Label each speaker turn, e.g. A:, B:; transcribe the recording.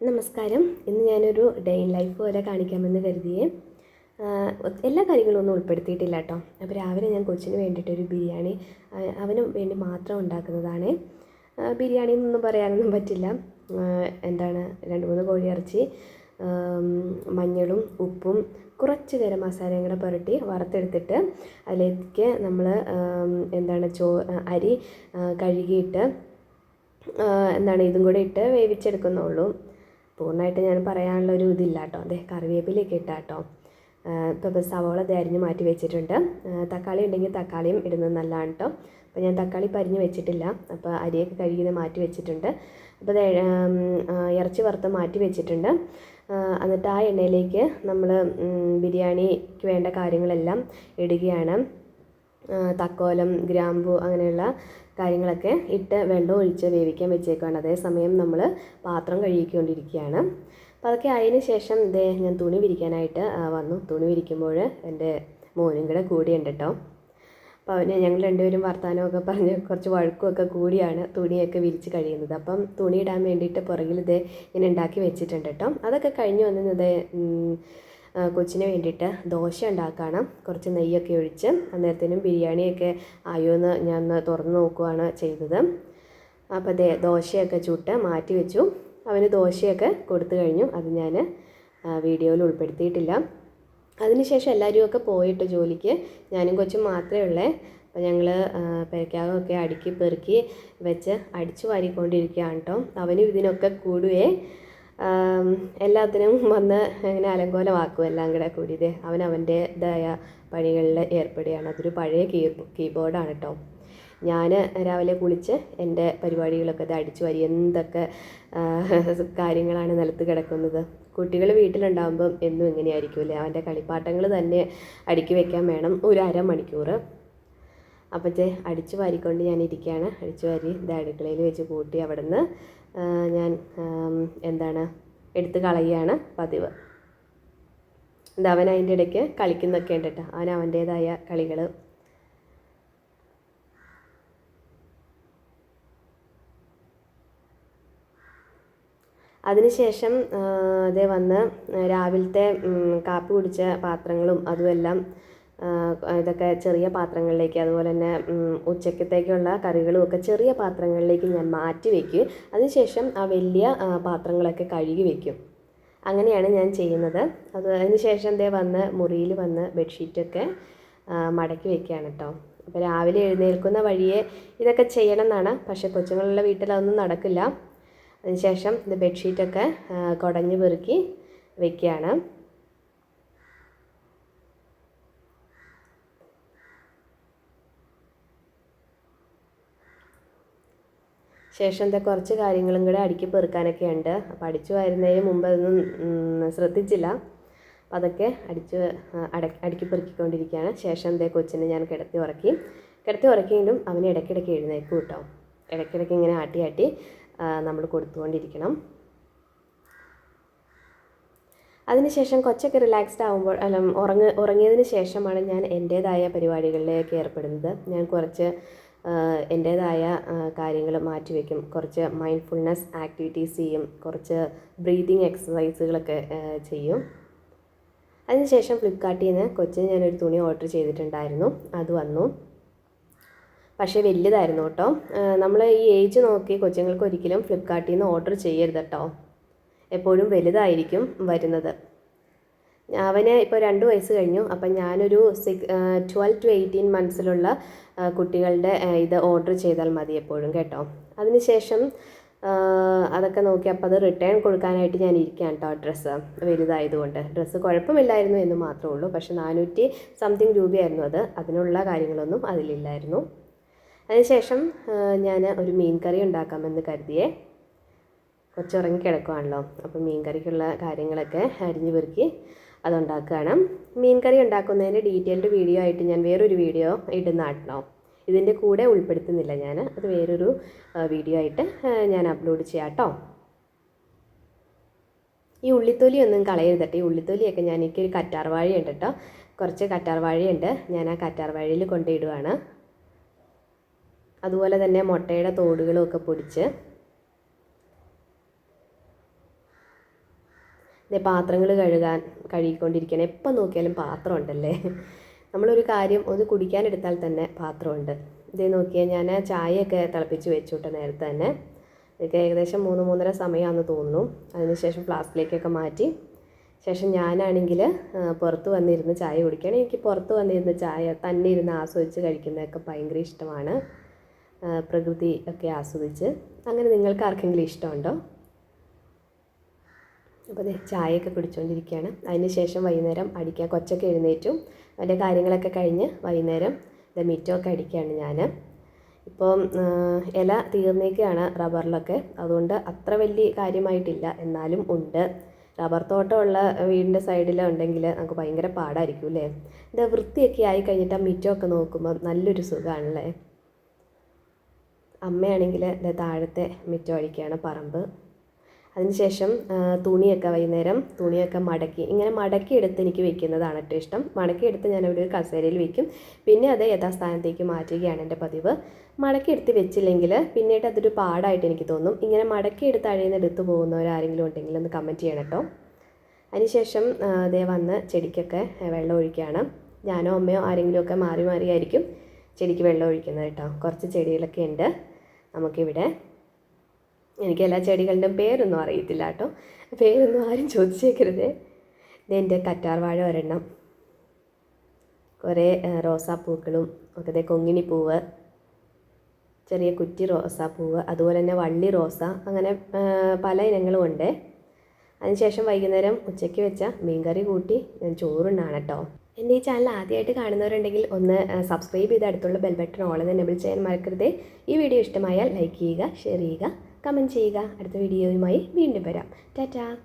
A: നമസ്കാരം. ഇന്ന് ഞാനൊരു ഡേ ഇൻ ലൈഫ് പോലെ കാണിക്കാമെന്ന് കരുതിയേ. എല്ലാ കാര്യങ്ങളും ഒന്നും ഉൾപ്പെടുത്തിയിട്ടില്ല കേട്ടോ. അപ്പോൾ രാവിലെ ഞാൻ കൊച്ചിന് വേണ്ടിയിട്ടൊരു ബിരിയാണി അവനും വേണ്ടി മാത്രം ഉണ്ടാക്കുന്നതാണ്. ബിരിയാണി എന്നൊന്നും പറയാനൊന്നും പറ്റില്ല. എന്താണ് രണ്ട് മൂന്ന് കോഴിയിറച്ചി മഞ്ഞളും ഉപ്പും കുറച്ച് ഗരം മസാലയും കൂടെ പുരട്ടി വറുത്തെടുത്തിട്ട് അതിലേക്ക് നമ്മൾ എന്താണ് ചോ അരി കഴുകിയിട്ട് എന്താണ് ഇതും കൂടെ ഇട്ട് വേവിച്ചെടുക്കുന്നുള്ളൂ. പൂർണമായിട്ട് ഞാൻ പറയാനുള്ള ഒരു ഇതില്ല കേട്ടോ. അതെ കറിവേപ്പിലയൊക്കെ ഇട്ടാ കേട്ടോ ഇപ്പോൾ സവോള അത് അരിഞ്ഞ് മാറ്റി വെച്ചിട്ടുണ്ട്. തക്കാളി ഉണ്ടെങ്കിൽ തക്കാളിയും ഇടുന്നത് നല്ലതാണ് കേട്ടോ. അപ്പോൾ ഞാൻ തക്കാളി പരിഞ്ഞ് വെച്ചിട്ടില്ല. അപ്പോൾ അരിയൊക്കെ കഴുകിയത് മാറ്റി വെച്ചിട്ടുണ്ട്. അപ്പോൾ അത് ഇറച്ചി വറുത്ത് മാറ്റി വെച്ചിട്ടുണ്ട്. എന്നിട്ട് ആ എണ്ണയിലേക്ക് നമ്മൾ ബിരിയാണിക്ക് വേണ്ട കാര്യങ്ങളെല്ലാം ഇടുകയാണ്. തക്കോലം ഗ്രാമ്പു അങ്ങനെയുള്ള കാര്യങ്ങളൊക്കെ ഇട്ട് വെള്ളം ഒഴിച്ച് വേവിക്കാൻ വെച്ചേക്കുകയാണ് അതേസമയം നമ്മൾ പാത്രം കഴുകിക്കൊണ്ടിരിക്കുകയാണ്. അപ്പോൾ അതൊക്കെ അതിന് ശേഷം ഇതേ ഞാൻ തുണി വിരിക്കാനായിട്ട് വന്നു. തുണി വിരിക്കുമ്പോൾ എന്റെ മോനും കൂടെ കൂടിയുണ്ട് കേട്ടോ അപ്പോൾ അവന് ഞങ്ങൾ രണ്ടുപേരും വർത്തമാനമൊക്കെ പറഞ്ഞ് കുറച്ച് വഴക്കുമൊക്കെ കൂടിയാണ് തുണിയൊക്കെ വിരിച്ച് കഴിയുന്നത്. അപ്പം തുണി ഇടാൻ വേണ്ടിയിട്ട് പുറകിൽ ഇതേ ഞാൻ ഉണ്ടാക്കി വെച്ചിട്ടുണ്ട് കേട്ടോ അതൊക്കെ കഴിഞ്ഞ് വന്നത് കൊച്ചിന് വേണ്ടിയിട്ട് ദോശ ഉണ്ടാക്കുകയാണ് കുറച്ച് നെയ്യൊക്കെ ഒഴിച്ച് അന്നേരത്തേനും ബിരിയാണിയൊക്കെ ആയോ എന്ന് ഞാൻ തുറന്ന് നോക്കുകയാണ് ചെയ്തത്. അപ്പോൾ അതെ ദോശയൊക്കെ ചുട്ട് മാറ്റി വെച്ചു. അവന് ദോശയൊക്കെ കൊടുത്തു കഴിഞ്ഞു. അത് ഞാൻ വീഡിയോയിൽ ഉൾപ്പെടുത്തിയിട്ടില്ല. അതിനുശേഷം എല്ലാവരും ഒക്കെ പോയിട്ട് ജോലിക്ക്. ഞാനും കൊച്ചും മാത്രമേ ഉള്ളേ. അപ്പോൾ ഞങ്ങൾ പെരക്കാകമൊക്കെ അടുക്കി പെറുക്കി വെച്ച് അടിച്ചു വാരിക്കൊണ്ടിരിക്കുകയാണ് കേട്ടോ. അവനും ഇതിനൊക്കെ ആം, എല്ലാത്തിനും വന്ന് ഇങ്ങനെ അലങ്കോലമാക്കും എല്ലാം കൂടെ കൂടിയത് അവൻ അവന്റേതായ പണികളിൽ ഏർപ്പെടുകയാണ്. അതൊരു പഴയ കീ കീബോർഡാണ് കേട്ടോ. ഞാൻ രാവിലെ കുളിച്ച് എന്റെ പരിപാടികളൊക്കെ ഇത് അടിച്ചു വരി എന്തൊക്കെ കാര്യങ്ങളാണ് നിലത്ത് കിടക്കുന്നത്. കുട്ടികൾ വീട്ടിലുണ്ടാകുമ്പം എന്നും ഇങ്ങനെയായിരിക്കുമല്ലേ? അവന്റെ കളിപ്പാട്ടങ്ങൾ തന്നെ അടുക്കി വെക്കാൻ വേണം. ഒരു അരമണിക്കൂർ അപ്പോഴത്തെ അടിച്ചു വാരിക്കൊണ്ട് ഞാൻ ഇരിക്കുകയാണ്. അടിച്ചു വാരി ഇത് അടുക്കളയിൽ വെച്ച് കൂട്ടി അവിടെ നിന്ന് ഞാൻ എന്താണ് എടുത്ത് കളയുകയാണ് പതിവ്. എന്താ അവൻ അതിന്റെ ഇടയ്ക്ക് കളിക്കുന്നൊക്കെ ഉണ്ട് കേട്ടോ. അവൻ അവന്റേതായ കളികൾ അതിനുശേഷം അതേ വന്ന് രാവിലത്തെ കാപ്പി കുടിച്ച പാത്രങ്ങളും അതുമെല്ലാം ഇതൊക്കെ ചെറിയ പാത്രങ്ങളിലേക്ക് അതുപോലെ തന്നെ ഉച്ചക്കത്തേക്കുള്ള കറികളും ഒക്കെ ചെറിയ പാത്രങ്ങളിലേക്ക് ഞാൻ മാറ്റി വയ്ക്കും അതിനുശേഷം ആ വലിയ പാത്രങ്ങളൊക്കെ കഴുകി വയ്ക്കും അങ്ങനെയാണ് ഞാൻ ചെയ്യുന്നത്. അത് അതിന് ശേഷം ദേ വന്ന് മുറിയിൽ വന്ന് ബെഡ്ഷീറ്റൊക്കെ മടക്കി വെക്കുകയാണ് കേട്ടോ അപ്പോൾ രാവിലെ എഴുന്നേൽക്കുന്ന വഴിയെ ഇതൊക്കെ ചെയ്യണം എന്നാണ് പക്ഷേ കൊച്ചുങ്ങളുള്ള വീട്ടിൽ അതൊന്നും നടക്കില്ല. അതിനുശേഷം ഇത് ബെഡ്ഷീറ്റൊക്കെ കുടഞ്ഞ് പെറുക്കി വെക്കുകയാണ്. ശേഷം എന്താ കുറച്ച് കാര്യങ്ങളും കൂടെ അടുക്കി പെറുക്കാനൊക്കെ ഉണ്ട്. അപ്പോൾ അടിച്ചു വരുന്നതിന് മുമ്പ് അതൊന്നും ശ്രദ്ധിച്ചില്ല. അപ്പോൾ അതൊക്കെ അടിച്ച് അടക്കി അട അടുക്കി പെറുക്കിക്കൊണ്ടിരിക്കുകയാണ്. ശേഷം എന്തേ കൊച്ചിനെ ഞാൻ കിടത്തി ഉറക്കി. കിടത്തി ഉറക്കിയെങ്കിലും അവന് ഇടയ്ക്കിടയ്ക്ക് എഴുന്നേക്കും കേട്ടോ. ഇടയ്ക്കിടയ്ക്ക് ഇങ്ങനെ ആട്ടി ആട്ടി നമ്മൾ കൊടുത്തുകൊണ്ടിരിക്കണം. അതിനുശേഷം കൊച്ചൊക്കെ റിലാക്സ്ഡ് ആകുമ്പോൾ അല്ല ഉറങ്ങ ഉറങ്ങിയതിന് ശേഷമാണ് ഞാൻ എന്റേതായ പരിപാടികളിലേക്ക് ഏർപ്പെടുന്നത്. ഞാൻ കുറച്ച് എന്റേതായ കാര്യങ്ങൾ മാറ്റിവെക്കും കുറച്ച് മൈൻഡ്ഫുൾനെസ് ആക്ടിവിറ്റീസ് ചെയ്യും. കുറച്ച് ബ്രീതിങ് എക്സസൈസുകളൊക്കെ ചെയ്യും. അതിനുശേഷം ഫ്ലിപ്കാർട്ടിൽ നിന്ന് കൊച്ചിന് ഞാനൊരു തുണി ഓർഡർ ചെയ്തിട്ടുണ്ടായിരുന്നു. അത് വന്നു. പക്ഷേ വലുതായിരുന്നു കേട്ടോ. നമ്മൾ ഈ ഏജ് നോക്കി കൊച്ചുങ്ങൾക്ക് ഒരിക്കലും ഫ്ലിപ്കാർട്ടിൽ നിന്ന് ഓർഡർ ചെയ്യരുത് കേട്ടോ. എപ്പോഴും വലുതായിരിക്കും വരുന്നത്. അവന് ഇപ്പോൾ രണ്ട് വയസ്സ് കഴിഞ്ഞു. അപ്പം ഞാനൊരു സിക്സ് ട്വൽവ് ടു എയ്റ്റീൻ മന്ത്സിലുള്ള കുട്ടികളുടെ ഇത് ഓർഡർ ചെയ്താൽ മതി എപ്പോഴും കേട്ടോ. അതിനുശേഷം ശേഷം അതൊക്കെ നോക്കി അപ്പോൾ അത് റിട്ടേൺ കൊടുക്കാനായിട്ട് ഞാൻ ഇരിക്കുകയാണ് കേട്ടോ ഡ്രസ്സ് വലുതായതുകൊണ്ട്. ഡ്രസ്സ് കുഴപ്പമില്ലായിരുന്നു എന്ന് മാത്രമേ ഉള്ളൂ. പക്ഷേ നാനൂറ്റി സംതിങ് രൂപയായിരുന്നു അത്. അതിനുള്ള കാര്യങ്ങളൊന്നും അതിലില്ലായിരുന്നു. അതിനുശേഷം ഞാൻ ഒരു മീൻ കറി ഉണ്ടാക്കാമെന്ന് കരുതിയേ. കൊച്ചുറങ്ങി കിടക്കുവാണല്ലോ അപ്പോൾ മീൻ കറിക്കുള്ള കാര്യങ്ങളൊക്കെ അരിഞ്ഞു പെറുക്കി അതുണ്ടാക്കുകയാണ്. മീൻ കറി ഉണ്ടാക്കുന്നതിന്റെ ഡീറ്റെയിൽഡ് വീഡിയോ ആയിട്ട് ഞാൻ വേറൊരു വീഡിയോ ഇടുന്ന കേട്ടോ ഇതിന്റെ കൂടെ ഉൾപ്പെടുത്തുന്നില്ല ഞാൻ. അത് വേറൊരു വീഡിയോ ആയിട്ട് ഞാൻ അപ്ലോഡ് ചെയ്യാം കേട്ടോ ഈ ഉള്ളിത്തൊലി ഒന്നും കളയരുതട്ടെ ഈ ഉള്ളിത്തൊലിയൊക്കെ ഞാൻ എനിക്കൊരു കറ്റാർ വാഴയുണ്ട് കേട്ടോ കുറച്ച് കറ്റാർ വാഴയുണ്ട് ഞാൻ ആ കറ്റാർ വാഴയിൽ കൊണ്ടിടുവാണ് അതുപോലെ തന്നെ മുട്ടയുടെ തോടുകളും ഒക്കെ പൊടിച്ച് ഇതേ പാത്രങ്ങൾ കഴുകാൻ കഴുകിക്കൊണ്ടിരിക്കണം എപ്പോൾ നോക്കിയാലും പാത്രം ഉണ്ടല്ലേ നമ്മളൊരു കാര്യം ഒന്ന് കുടിക്കാൻ എടുത്താൽ തന്നെ പാത്രമുണ്ട്. ഇതേ നോക്കിയാൽ ഞാൻ ചായയൊക്കെ തിളപ്പിച്ച് വെച്ചുവിട്ട നേരത്തെ തന്നെ. ഇതൊക്കെ ഏകദേശം മൂന്ന് മൂന്നര സമയമാണെന്ന് തോന്നുന്നു. അതിനുശേഷം ഫ്ലാസ്കിലേക്കൊക്കെ മാറ്റി. ശേഷം ഞാനാണെങ്കിൽ പുറത്ത് വന്നിരുന്ന് ചായ കുടിക്കുകയാണ്. എനിക്ക് പുറത്ത് വന്നിരുന്ന് ചായ തന്നെ ഇരുന്ന് ആസ്വദിച്ച് കഴിക്കുന്നതൊക്കെ ഭയങ്കര ഇഷ്ടമാണ്. പ്രകൃതി ഒക്കെ ആസ്വദിച്ച്. അങ്ങനെ നിങ്ങൾക്ക് ആർക്കെങ്കിലും ഇഷ്ടമുണ്ടോ? അപ്പോൾ അതെ ചായയൊക്കെ കുടിച്ചുകൊണ്ടിരിക്കുകയാണ് അതിന് ശേഷം വൈകുന്നേരം അടിക്കുക കൊച്ചൊക്കെ എഴുന്നേറ്റു. അതിന്റെ കാര്യങ്ങളൊക്കെ കഴിഞ്ഞ് വൈകുന്നേരം ഇത് മിറ്റമൊക്കെ അടിക്കുകയാണ് ഞാൻ. ഇപ്പം ഇല തീർന്നേക്കാണ് റബ്ബറിലൊക്കെ. അതുകൊണ്ട് അത്ര വലിയ കാര്യമായിട്ടില്ല. എന്നാലും ഉണ്ട്. റബ്ബർ തോട്ടമുള്ള വീടിന്റെ സൈഡിൽ ഉണ്ടെങ്കിൽ നമുക്ക് ഭയങ്കര പാടായിരിക്കും അല്ലേ? ഇത് വൃത്തിയൊക്കെ ആയി കഴിഞ്ഞിട്ട് ആ മിറ്റമൊക്കെ നോക്കുമ്പോൾ നല്ലൊരു സുഖമാണല്ലേ അമ്മയാണെങ്കിൽ താഴത്തെ മിറ്റം അടിക്കുകയാണ് പറമ്പ്. അതിനുശേഷം തുണിയൊക്കെ വൈകുന്നേരം തുണിയൊക്കെ മടക്കി ഇങ്ങനെ മടക്കി എടുത്ത് എനിക്ക് വെക്കുന്നതാണ് ഏറ്റവും ഇഷ്ടം. മടക്കി എടുത്ത് ഞാൻ ഇവിടെ ഒരു കസേരയിൽ വെക്കും. പിന്നെ അത് യഥാസ്ഥാനത്തേക്ക് മാറ്റുകയാണ് എന്റെ പതിവ്. മടക്കി എടുത്ത് വെച്ചില്ലെങ്കിൽ പിന്നീട് അതൊരു പാടായിട്ട് എനിക്ക് തോന്നും. ഇങ്ങനെ മടക്കി എടുത്ത് അഴയുന്ന എടുത്ത് പോകുന്നവരാരെങ്കിലും ഉണ്ടെങ്കിൽ ഒന്ന് കമന്റ് ചെയ്യണം കേട്ടോ. അതിനുശേഷം അതേ വന്ന് ചെടിക്കൊക്കെ വെള്ളം ഒഴിക്കുകയാണ്. ഞാനോ അമ്മയോ ആരെങ്കിലുമൊക്കെ മാറി മാറിയായിരിക്കും ചെടിക്ക് വെള്ളം ഒഴിക്കുന്നത് കേട്ടോ. കുറച്ച് ചെടികളൊക്കെ ഉണ്ട് നമുക്കിവിടെ. എനിക്ക് എല്ലാ ചെടികളുടെയും പേരൊന്നും അറിയത്തില്ല കേട്ടോ. പേരൊന്നും ആരും ചോദിച്ചേക്കരുത്. എന്റെ കറ്റാർവാഴ ഒരെണ്ണം. കുറേ റോസാപ്പൂക്കളും ഒക്കെ ദേ കൊങ്ങിണിപ്പൂവ് ചെറിയ കുറ്റി റോസാപ്പൂവ് അതുപോലെ തന്നെ വള്ളി റോസ അങ്ങനെ പല ഇനങ്ങളും ഉണ്ട്. അതിനുശേഷം വൈകുന്നേരം ഉച്ചയ്ക്ക് വെച്ച മീൻകറി കൂട്ടി ഞാൻ ചോറുണ്ണാണ് കേട്ടോ. എന്റെ ഈ ചാനൽ ആദ്യമായിട്ട് കാണുന്നവരുണ്ടെങ്കിൽ ഒന്ന് സബ്സ്ക്രൈബ് ചെയ്ത് അടുത്തുള്ള ബെൽ ബട്ടൺ എനേബിൾ ചെയ്യാൻ മറക്കരുത്. ഈ വീഡിയോ ഇഷ്ടമായാൽ ലൈക്ക് ചെയ്യുക ഷെയർ ചെയ്യുക. കമന്റ് ചെയ്യുക. അടുത്ത വീഡിയോയുമായി വീണ്ടും വരാം. ടാറ്റാ.